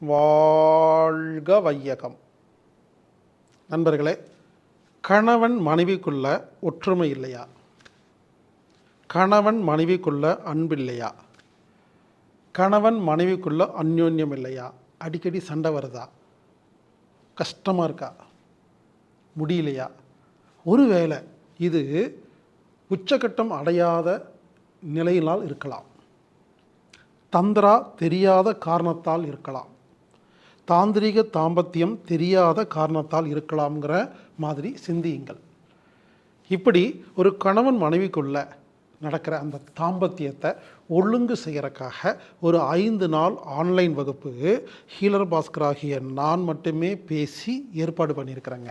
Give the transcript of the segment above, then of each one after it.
வாழ்க வையகம். நண்பர்களே கணவன் மனைவிக்குள்ள ஒற்றுமை இல்லையா? கணவன் மனைவிக்குள்ள அன்பில்லையா கணவன் மனைவிக்குள்ள அந்யோன்யம் இல்லையா? அடிக்கடி சண்டை வருதா? கஷ்டமாக இருக்கா? முடியலையா? ஒருவேளை இது உச்சக்கட்டம் அடையாத நிலையினால் இருக்கலாம். தந்திரா தெரியாத காரணத்தால் இருக்கலாம். தாந்திரிக தாம்பத்தியம் தெரியாத காரணத்தால் இருக்கலாம்ங்கிற மாதிரி சிந்தியுங்கள். இப்படி ஒரு கணவன் மனைவிக்குள்ள நடக்கிற அந்த தாம்பத்தியத்தை ஒழுங்கு செய்கிறக்காக ஒரு ஐந்து நாள் ஆன்லைன் வகுப்பு ஹீலர் பாஸ்கர் ஆகிய நான் மட்டுமே பேசி ஏற்பாடு பண்ணியிருக்கிறேங்க.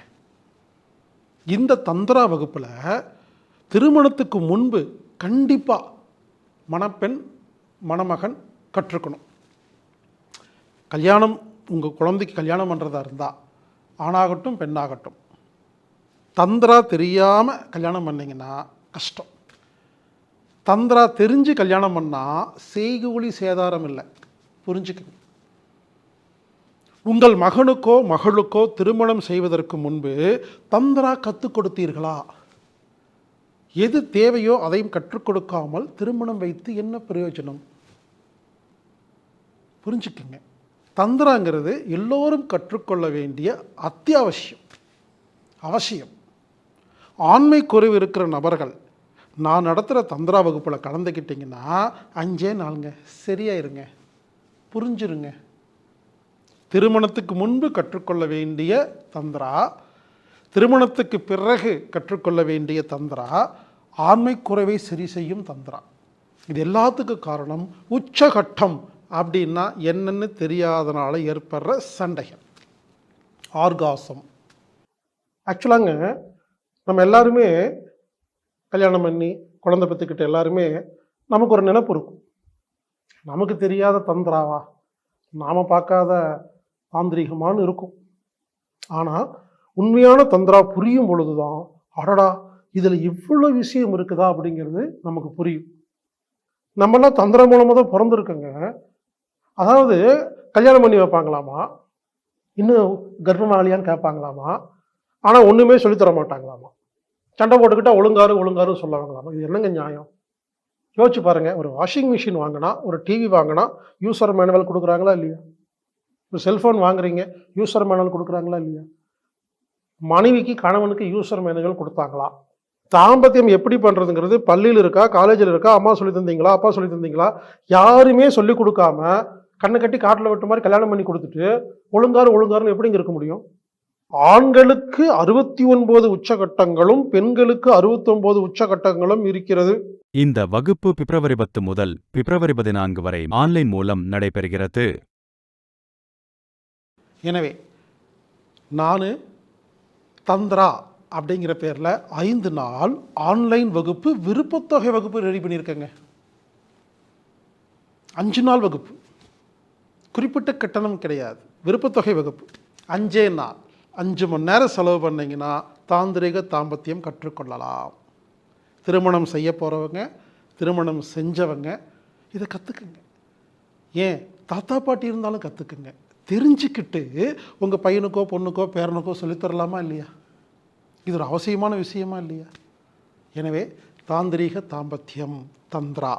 இந்த தந்திரா வகுப்பில் திருமணத்துக்கு முன்பு கண்டிப்பாக மணப்பெண் மணமகன் கற்றுக்கணும். கல்யாணம் உங்கள் குழந்தைக்கு கல்யாணம் பண்ணுறதா இருந்தால் ஆணாகட்டும் பெண்ணாகட்டும் தந்திரா தெரியாமல் கல்யாணம் பண்ணிங்கன்னா கஷ்டம். தந்திரா தெரிஞ்சு கல்யாணம் பண்ணால் செய்கூலி சேதாரம் இல்லை. புரிஞ்சுக்கங்க. உங்கள் மகனுக்கோ மகளுக்கோ திருமணம் செய்வதற்கு முன்பு தந்திரா கற்றுக் கொடுத்தீர்களா? எது தேவையோ அதையும் கற்றுக் கொடுக்காமல் திருமணம் வைத்து என்ன பிரயோஜனம்? புரிஞ்சுக்கங்க. தந்திராங்கிறது எல்லோரும் கற்றுக்கொள்ள வேண்டிய அத்தியாவசியம். அவசியம். ஆண்மை குறைவு இருக்கிற நபர்கள் நான் நடத்துகிற தந்திரா வகுப்பில் கலந்துக்கிட்டிங்கன்னா அஞ்சே நாளுங்க சரியாயிருங்க புரிஞ்சிருங்க. திருமணத்துக்கு முன்பு கற்றுக்கொள்ள வேண்டிய தந்திரா திருமணத்துக்கு பிறகு கற்றுக்கொள்ள வேண்டிய தந்திரா ஆண்மை குறைவை சரி செய்யும் தந்திரா. இது எல்லாத்துக்கும் காரணம் உச்சகட்டம் அப்படின்னா என்னன்னு தெரியாதனால ஏற்படுற சண்டைகள். ஆர்காசம். ஆக்சுவலாங்க நம்ம எல்லாருமே கல்யாணம் பண்ணி குழந்தை பெற்றுக்கிட்ட எல்லாருமே நமக்கு ஒரு நினப்பு இருக்கும். நமக்கு தெரியாத தந்திராவா? நாம் பார்க்காத தாந்திரிகமானு இருக்கும். ஆனால் உண்மையான தந்திரா புரியும் பொழுது தான் அடடா இதில் இவ்வளோ விஷயம் இருக்குதா அப்படிங்கிறது நமக்கு புரியும். நம்மளாம் தந்திரம் மூலமாக தான் பிறந்திருக்கோங்க. அதாவது கல்யாணம் பண்ணி வைப்பாங்களாமா? இன்னும் கர்ப்பமாலியான்னு கேட்பாங்களாமா? ஆனால் ஒன்றுமே சொல்லித்தர மாட்டாங்களாமா? சண்டை போட்டுக்கிட்டா ஒழுங்காரு ஒழுங்காரு சொல்லுவாங்களாமா? இது என்னங்க நியாயம்? யோசிச்சு பாருங்க ஒரு வாஷிங் மிஷின் வாங்கினா ஒரு டிவி வாங்கினா யூசர் மேனுவல் கொடுக்குறாங்களா இல்லையா? ஒரு செல்ஃபோன் வாங்குறீங்க யூசர் மேனுவல் கொடுக்குறாங்களா இல்லையா? மனைவிக்கு கணவனுக்கு யூசர் மேனுவல் கொடுத்தாங்களா? தாம்பத்தியம் எப்படி பண்ணுறதுங்கிறது பள்ளியில் இருக்கா காலேஜில் இருக்கா அம்மா சொல்லி தந்தீங்களா அப்பா சொல்லி தந்தீங்களா? யாருமே சொல்லி கொடுக்காம கண்ணை கட்டி காட்டில் விட்ட மாதிரி கல்யாணம் பண்ணி கொடுத்துட்டு ஒழுங்காரு ஒழுங்காருன்னு எப்படிங்க இருக்க முடியும்? ஆண்களுக்கு அறுபத்தி ஒன்பது உச்சகட்டங்களும் பெண்களுக்கு அறுபத்தொன்பது உச்சகட்டங்களும் இருக்கிறது. இந்த வகுப்பு பிப்ரவரி பத்து முதல் பிப்ரவரி பதினான்கு வரை ஆன்லைன் மூலம் நடைபெறுகிறது. எனவே நான் தந்திரா அப்படிங்கிற பேரில் ஐந்து நாள் ஆன்லைன் வகுப்பு விருப்பத்தொகை வகுப்பு ரெடி பண்ணியிருக்கேங்க. அஞ்சு நாள் வகுப்பு. குறிப்பிட்ட கட்டணம் கிடையாது. விருப்பத்தொகை வகுப்பு. அஞ்சே நாள். அஞ்சு மணி நேரம் செலவு பண்ணிங்கன்னா தாந்திரிக தாம்பத்தியம் கற்றுக்கொள்ளலாம். திருமணம் செய்ய போகிறவங்க திருமணம் செஞ்சவங்க இதை கற்றுக்குங்க ஏன்? தாத்தா பாட்டி இருந்தாலும் கற்றுக்குங்க தெரிஞ்சுக்கிட்டு உங்கள் பையனுக்கோ பொண்ணுக்கோ பேரனுக்கோ சொல்லித்தரலாமா இல்லையா? இது ஒரு அவசியமான விஷயமா இல்லையா? எனவே தாந்திரீக தாம்பத்தியம் தந்திரா.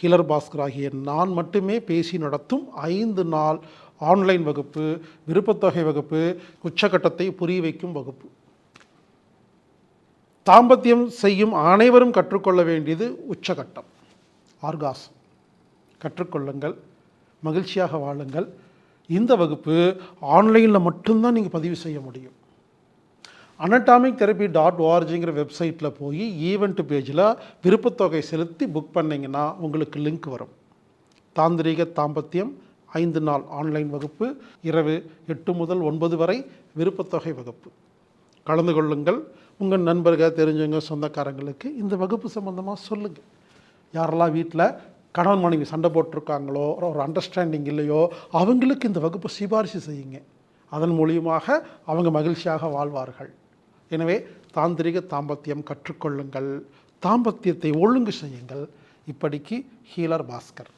ஹிலர் பாஸ்கர் ஆகிய நான் மட்டுமே பேசி நடத்தும் ஐந்து நாள் ஆன்லைன் வகுப்பு விருப்பத்தொகை வகுப்பு உச்சகட்டத்தை புரிய வைக்கும் வகுப்பு. தாம்பத்தியம் செய்யும் அனைவரும் கற்றுக்கொள்ள வேண்டியது உச்சகட்டம். ஆர்காசம் கற்றுக்கொள்ளுங்கள் மகிழ்ச்சியாக வாழுங்கள். இந்த வகுப்பு ஆன்லைனில் மட்டும்தான் நீங்கள் பதிவு செய்ய முடியும். அனட்டாமிக் தெரப்பி டாட் ஓஆர்ஜிங்கிற வெப்சைட்டில் போய் ஈவெண்ட் பேஜில் விருப்பத்தொகை செலுத்தி புக் பண்ணிங்கன்னா உங்களுக்கு லிங்க் வரும். தாந்திரீக தாம்பத்தியம் ஐந்து நாள் ஆன்லைன் வகுப்பு இரவு எட்டு முதல் ஒன்பது வரை விருப்பத்தொகை வகுப்பு. கலந்து கொள்ளுங்கள். உங்கள் நண்பர்கள் தெரிஞ்சவங்க சொந்தக்காரங்களுக்கு இந்த வகுப்பு சம்மந்தமாக சொல்லுங்கள் யாரெல்லாம் வீட்டில் கணவன் மனைவி சண்டை போட்டிருக்காங்களோ ஒரு அண்டர்ஸ்டாண்டிங் இல்லையோ அவங்களுக்கு இந்த வகுப்பு சிபாரிசு செய்யுங்க. அதன் மூலியமாக அவங்க மகிழ்ச்சியாக வாழ்வார்கள். எனவே தாந்திரிக தாம்பத்தியம் கற்றுக்கொள்ளுங்கள். தாம்பத்தியத்தை ஒழுங்கு செய்யுங்கள். இப்படிக்கு ஹீலர் பாஸ்கர்.